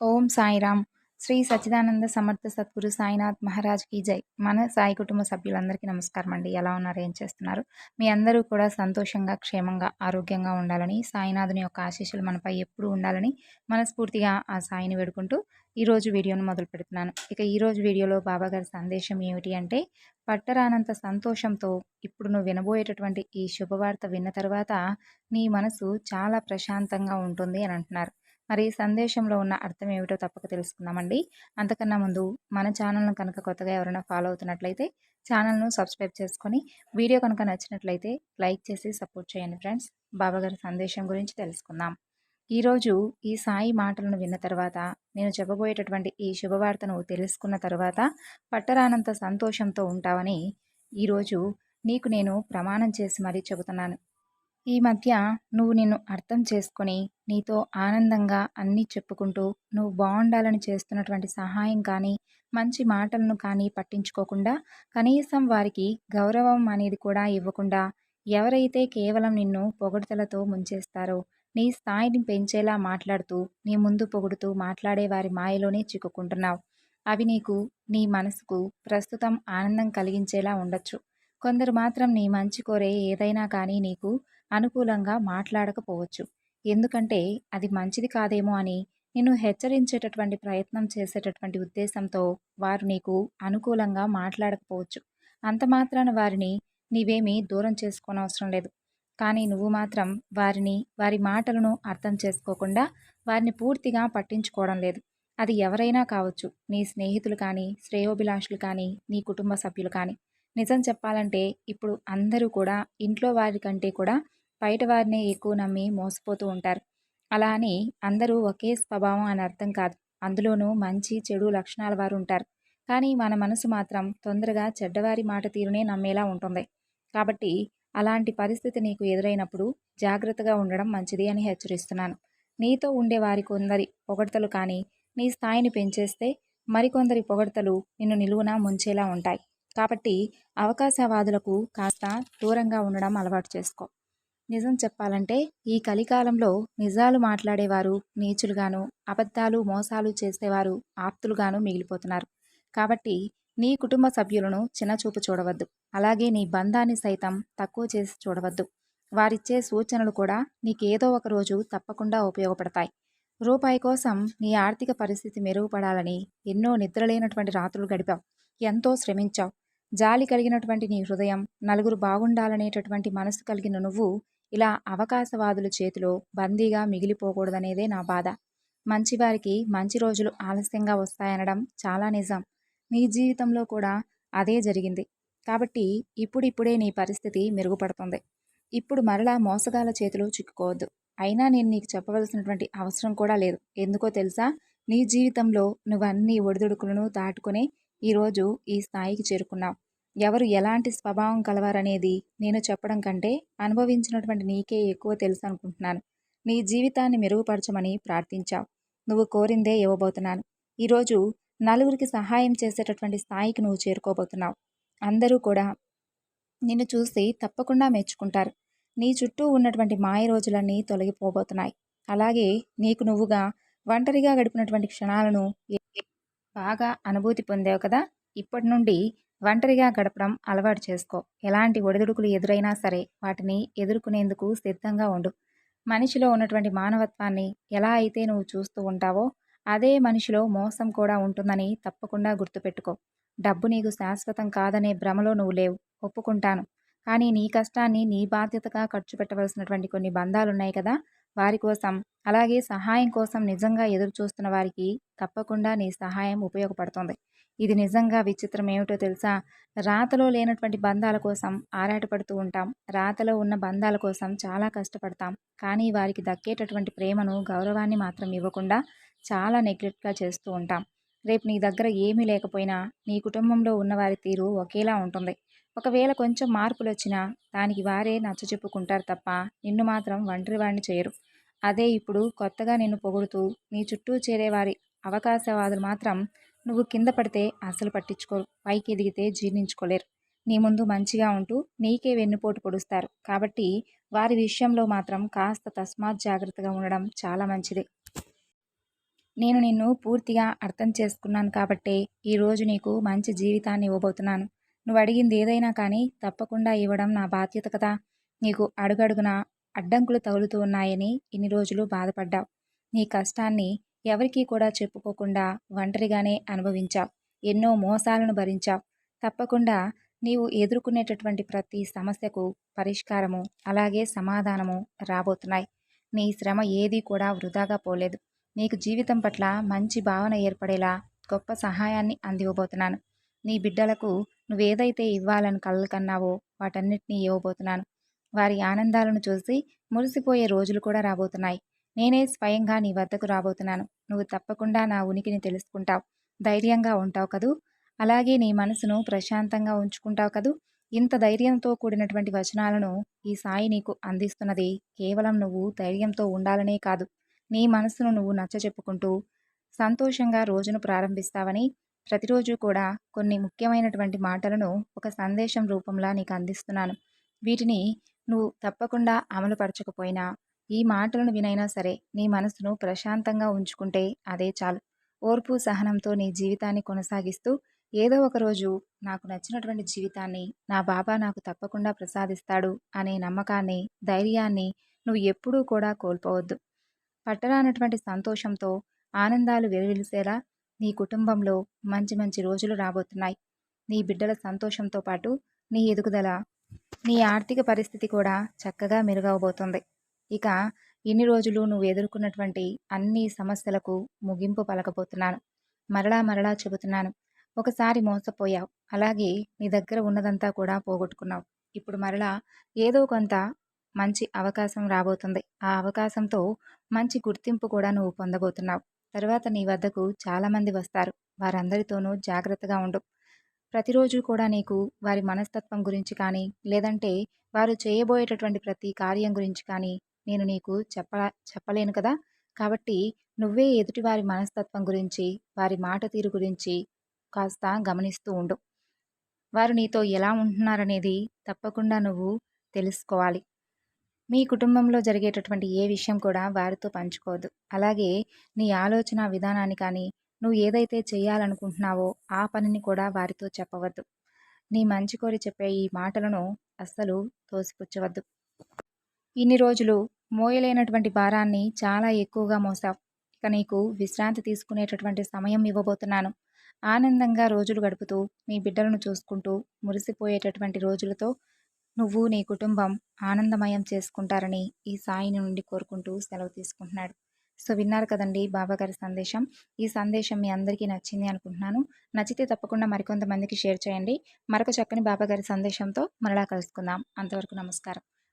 ఓం సాయిరామ్ శ్రీ సచ్చిదానంద సమర్థ సద్గురు సాయినాథ్ మహారాజ్ కీ జై. మన సాయి కుటుంబ సభ్యులందరికీ నమస్కారం అండి. ఎలా ఉన్నారు? ఏం చేస్తున్నారు? మీ అందరూ కూడా సంతోషంగా క్షేమంగా ఆరోగ్యంగా ఉండాలని సాయినాథుని యొక్క ఆశీస్సులు మనపై ఎప్పుడూ ఉండాలని మనస్ఫూర్తిగా ఆ సాయిని వేడుకుంటూ ఈరోజు వీడియోను మొదలు పెడుతున్నాను. ఇక ఈరోజు వీడియోలో బాబాగారి సందేశం ఏమిటి అంటే పట్టరానంత సంతోషంతో ఇప్పుడు నువ్వు వినబోయేటటువంటి ఈ శుభవార్త విన్న తర్వాత నీ మనసు చాలా ప్రశాంతంగా ఉంటుంది అని అంటున్నారు. మరి సందేశంలో ఉన్న అర్థం ఏమిటో తప్పక తెలుసుకుందామండి. అంతకన్నా ముందు మన ఛానల్ను కనుక కొత్తగా ఎవరైనా ఫాలో అవుతున్నట్లయితే ఛానల్ను సబ్స్క్రైబ్ చేసుకొని వీడియో కనుక నచ్చినట్లయితే లైక్ చేసి సపోర్ట్ చేయండి ఫ్రెండ్స్. బాబాగారి సందేశం గురించి తెలుసుకుందాం. ఈరోజు ఈ సాయి మాటలను విన్న తర్వాత నేను చెప్పబోయేటటువంటి ఈ శుభవార్తను తెలుసుకున్న తర్వాత పట్టరానంత సంతోషంతో ఉంటావని ఈరోజు నీకు నేను ప్రమాణం చేసి మరీ చెబుతున్నాను. ఈ మధ్య నువ్వు నిన్ను అర్థం చేసుకొని నీతో ఆనందంగా అన్నీ చెప్పుకుంటూ నువ్వు బాగుండాలని చేస్తున్నటువంటి సహాయం కానీ మంచి మాటలను కానీ పట్టించుకోకుండా కనీసం వారికి గౌరవం అనేది కూడా ఇవ్వకుండా ఎవరైతే కేవలం నిన్ను పొగడుతలతో ముంచేస్తారో నీ స్థాయిని పెంచేలా మాట్లాడుతూ నీ ముందు పొగుడుతూ మాట్లాడే వారి మాయలోనే చిక్కుకుంటున్నావు. అవి నీకు నీ మనసుకు ప్రస్తుతం ఆనందం కలిగించేలా ఉండొచ్చు. కొందరు మాత్రం నీ మంచి కోరే ఏదైనా కానీ నీకు అనుకూలంగా మాట్లాడకపోవచ్చు. ఎందుకంటే అది మంచిది కాదేమో అని నిన్ను హెచ్చరించేటటువంటి ప్రయత్నం చేసేటటువంటి ఉద్దేశంతో వారు నీకు అనుకూలంగా మాట్లాడకపోవచ్చు. అంత మాత్రాన వారిని నీవేమీ దూరం చేసుకోనవసరం లేదు. కానీ నువ్వు మాత్రం వారిని వారి మాటలను అర్థం చేసుకోకుండా వారిని పూర్తిగా పట్టించుకోవడం లేదు. అది ఎవరైనా కావచ్చు. నీ స్నేహితులు కానీ శ్రేయోభిలాషులు కానీ నీ కుటుంబ సభ్యులు కానీ. నిజం చెప్పాలంటే ఇప్పుడు అందరూ కూడా ఇంట్లో వారి కంటే కూడా బయట వారినే ఎక్కువ నమ్మి మోసపోతూ ఉంటారు. అలా అని అందరూ ఒకే స్వభావం అని అర్థం కాదు. అందులోనూ మంచి చెడు లక్షణాల వారు ఉంటారు. కానీ మన మనసు మాత్రం తొందరగా చెడ్డవారి మాట తీరునే నమ్మేలా ఉంటుంది. కాబట్టి అలాంటి పరిస్థితి నీకు ఎదురైనప్పుడు జాగ్రత్తగా ఉండడం మంచిది అని హెచ్చరిస్తున్నాను. నీతో ఉండేవారి కొందరి పొగడతలు కానీ నీ స్థాయిని పెంచేస్తే మరికొందరి పొగడతలు నిన్ను నిలువున ముంచేలా ఉంటాయి. కాబట్టి అవకాశవాదులకు కాస్త దూరంగా ఉండడం అలవాటు చేసుకో. నిజం చెప్పాలంటే ఈ కలికాలంలో నిజాలు మాట్లాడేవారు నీచులుగాను అబద్ధాలు మోసాలు చేసేవారు ఆప్తులుగాను మిగిలిపోతున్నారు. కాబట్టి నీ కుటుంబ సభ్యులను చిన్నచూపు చూడవద్దు. అలాగే నీ బంధాన్ని సైతం తక్కువ చేసి చూడవద్దు. వారిచ్చే సూచనలు కూడా నీకేదో ఒక రోజు తప్పకుండా ఉపయోగపడతాయి. రూపాయి కోసం నీ ఆర్థిక పరిస్థితి మెరుగుపడాలని ఎన్నో నిద్రలేనటువంటి రాత్రులు గడిపావు. ఎంతో శ్రమించావు. జాలి కలిగినటువంటి నీ హృదయం నలుగురు బాగుండాలనేటటువంటి మనసు కలిగిన నువ్వు ఇలా అవకాశవాదుల చేతిలో బందీగా మిగిలిపోకూడదనేదే నా బాధ. మంచివారికి మంచి రోజులు ఆలస్యంగా వస్తాయనడం చాలా నిజం. నీ జీవితంలో కూడా అదే జరిగింది. కాబట్టి ఇప్పుడిప్పుడే నీ పరిస్థితి మెరుగుపడుతుంది. ఇప్పుడు మరలా మోసగాల చేతిలో చిక్కుకోవద్దు. అయినా నేను నీకు చెప్పవలసినటువంటి అవసరం కూడా లేదు. ఎందుకో తెలుసా? నీ జీవితంలో నువ్వు అన్ని ఒడిదుడుకులను దాటుకునే ఈరోజు ఈ స్థాయికి చేరుకున్నావు. ఎవరు ఎలాంటి స్వభావం కలవారనేది నేను చెప్పడం కంటే అనుభవించినటువంటి నీకే ఎక్కువ తెలుసు అనుకుంటున్నాను. నీ జీవితాన్ని మెరుగుపరచమని ప్రార్థించావు. నువ్వు కోరిందే ఇవ్వబోతున్నాను. ఈరోజు నలుగురికి సహాయం చేసేటటువంటి స్థాయికి నువ్వు చేరుకోబోతున్నావు. అందరూ కూడా నిన్ను చూసి తప్పకుండా మెచ్చుకుంటారు. నీ చుట్టూ ఉన్నటువంటి మాయ రోజులన్నీ తొలగిపోబోతున్నాయి. అలాగే నీకు నువ్వుగా ఒంటరిగా గడిపినటువంటి క్షణాలను బాగా అనుభూతి పొందావు కదా? ఇప్పటి నుండి ఒంటరిగా గడపడం అలవాటు చేసుకో. ఎలాంటి ఒడిదుడుకులు ఎదురైనా సరే వాటిని ఎదుర్కొనేందుకు సిద్ధంగా ఉండు. మనిషిలో ఉన్నటువంటి మానవత్వాన్ని ఎలా అయితే నువ్వు చూస్తూ ఉంటావో అదే మనిషిలో మోసం కూడా ఉంటుందని తప్పకుండా గుర్తుపెట్టుకో. డబ్బు నీకు శాశ్వతం కాదనే భ్రమలో నువ్వు లేవు. ఒప్పుకుంటాను. కానీ నీ కష్టాన్ని నీ బాధ్యతగా ఖర్చు పెట్టవలసినటువంటి కొన్ని బంధాలున్నాయి కదా వారి కోసం. అలాగే సహాయం కోసం నిజంగా ఎదురు చూస్తున్న వారికి తప్పకుండా నీ సహాయం ఉపయోగపడుతుంది. ఇది నిజంగా విచిత్రం ఏమిటో తెలుసా? రాతలో లేనటువంటి బంధాల కోసం ఆరాటపడుతూ ఉంటాం. రాతలో ఉన్న బంధాల కోసం చాలా కష్టపడతాం. కానీ వారికి దక్కేటటువంటి ప్రేమను గౌరవాన్ని మాత్రం ఇవ్వకుండా చాలా నెగ్లెక్ట్గా చేస్తూ ఉంటాం. రేపు నీ దగ్గర ఏమీ లేకపోయినా నీ కుటుంబంలో ఉన్నవారి తీరు ఒకేలా ఉంటుంది. ఒకవేళ కొంచెం మార్పులు వచ్చినా దానికి వారే నచ్చ చెప్పుకుంటారు తప్ప నిన్ను మాత్రం ఒంటరి వాడిని చేయరు. అదే ఇప్పుడు కొత్తగా నిన్ను పొగుడుతూ నీ చుట్టూ చేరేవారి అవకాశవాదులు మాత్రం నువ్వు కింద పడితే అసలు పట్టించుకోరు. పైకి ఎదిగితే జీర్ణించుకోలేరు. నీ ముందు మంచిగా ఉంటూ నీకే వెన్నుపోటు పొడుస్తారు. కాబట్టి వారి విషయంలో మాత్రం కాస్త తస్మాత్ జాగ్రత్తగా ఉండడం చాలా మంచిది. నేను నిన్ను పూర్తిగా అర్థం చేసుకున్నాను కాబట్టే ఈరోజు నీకు మంచి జీవితాన్ని ఇవ్వబోతున్నాను. నువ్వు అడిగింది ఏదైనా కానీ తప్పకుండా ఇవ్వడం నా బాధ్యత కదా. నీకు అడుగడుగున అడ్డంకులు తగులుతూ ఉన్నాయని ఇన్ని రోజులు బాధపడ్డావు. నీ కష్టాన్ని ఎవరికీ కూడా చెప్పుకోకుండా ఒంటరిగానే అనుభవించావు. ఎన్నో మోసాలను భరించావు. తప్పకుండా నీవు ఎదుర్కొనేటటువంటి ప్రతి సమస్యకు పరిష్కారము అలాగే సమాధానము రాబోతున్నాయి. నీ శ్రమ ఏదీ కూడా వృధాగా పోలేదు. నీకు జీవితం పట్ల మంచి భావన ఏర్పడేలా గొప్ప సహాయాన్ని అందివ్వబోతున్నాను. నీ బిడ్డలకు నువ్వేదైతే ఇవ్వాలని కళ్ళు కన్నావో వాటన్నిటినీ ఇవ్వబోతున్నాను. వారి ఆనందాలను చూసి మురిసిపోయే రోజులు కూడా రాబోతున్నాయి. నేనే స్వయంగా నీ వద్దకు రాబోతున్నాను. నువ్వు తప్పకుండా నా ఉనికిని తెలుసుకుంటావు. ధైర్యంగా ఉంటావు కదూ? అలాగే నీ మనసును ప్రశాంతంగా ఉంచుకుంటావు కదూ? ఇంత ధైర్యంతో కూడినటువంటి వచనాలను ఈ సాయి నీకు అందిస్తున్నది కేవలం నువ్వు ధైర్యంతో ఉండాలనే కాదు. నీ మనసును నువ్వు నచ్చ చెప్పుకుంటూ సంతోషంగా రోజును ప్రారంభిస్తావని ప్రతిరోజు కూడా కొన్ని ముఖ్యమైనటువంటి మాటలను ఒక సందేశం రూపంలో నీకు అందిస్తున్నాను. వీటిని నువ్వు తప్పకుండా అమలుపరచకపోయినా ఈ మాటలను వినైనా సరే నీ మనసును ప్రశాంతంగా ఉంచుకుంటే అదే చాలు. ఓర్పు సహనంతో నీ జీవితాన్ని కొనసాగిస్తూ ఏదో ఒకరోజు నాకు నచ్చినటువంటి జీవితాన్ని నా బాబా నాకు తప్పకుండా ప్రసాదిస్తాడు అనే నమ్మకాన్ని ధైర్యాన్ని నువ్వు ఎప్పుడూ కూడా కోల్పోవద్దు. పట్టరానటువంటి సంతోషంతో ఆనందాలు వెలువెలిసేలా నీ కుటుంబంలో మంచి మంచి రోజులు రాబోతున్నాయి. నీ బిడ్డల సంతోషంతో పాటు నీ ఎదుగుదల నీ ఆర్థిక పరిస్థితి కూడా చక్కగా మెరుగవబోతుంది. ఇక ఇన్ని రోజులు నువ్వు ఎదుర్కొన్నటువంటి అన్ని సమస్యలకు ముగింపు పలకబోతున్నాను. మరలా మరలా చెబుతున్నాను. ఒకసారి మోసపోయావు. అలాగే నీ దగ్గర ఉన్నదంతా కూడా పోగొట్టుకున్నావు. ఇప్పుడు మరలా ఏదో కొంత మంచి అవకాశం రాబోతుంది. ఆ అవకాశంతో మంచి గుర్తింపు కూడా నువ్వు పొందబోతున్నావు. తర్వాత నీ వద్దకు చాలామంది వస్తారు. వారందరితోనూ జాగ్రత్తగా ఉండు. ప్రతిరోజు కూడా నీకు వారి మనస్తత్వం గురించి కానీ లేదంటే వారు చేయబోయేటటువంటి ప్రతి కార్యం గురించి కానీ నేను నీకు చెప్ప చెప్పలేను కదా? కాబట్టి నువ్వే ఎదుటి వారి మనస్తత్వం గురించి వారి మాట తీరు గురించి కాస్త గమనిస్తూ ఉండు. వారు నీతో ఎలా ఉంటున్నారనేది తప్పకుండా నువ్వు తెలుసుకోవాలి. మీ కుటుంబంలో జరిగేటటువంటి ఏ విషయం కూడా వారితో పంచుకోవద్దు. అలాగే నీ ఆలోచన విధానాన్ని కానీ నువ్వు ఏదైతే చేయాలనుకుంటున్నావో ఆ పనిని కూడా వారితో చెప్పవద్దు. నీ మంచి కోరి చెప్పే ఈ మాటలను అస్సలు తోసిపుచ్చవద్దు. ఇన్ని రోజులు మోయలేనటువంటి భారాన్ని చాలా ఎక్కువగా మోసావు. ఇక నీకు విశ్రాంతి తీసుకునేటటువంటి సమయం ఇవ్వబోతున్నాను. ఆనందంగా రోజులు గడుపుతూ నీ బిడ్డలను చూసుకుంటూ మురిసిపోయేటటువంటి రోజులతో నువ్వు నీ కుటుంబం ఆనందమయం చేసుకుంటారని ఈ సాయి నుండి కోరుకుంటూ సెలవు తీసుకుంటున్నాడు. సో విన్నారు కదండి బాబాగారి సందేశం. ఈ సందేశం మీ అందరికీ నచ్చింది అనుకుంటున్నాను. నచ్చితే తప్పకుండా మరికొంతమందికి షేర్ చేయండి. మరొక చక్కని బాబాగారి సందేశంతో మరలా కలుసుకుందాం. అంతవరకు నమస్కారం.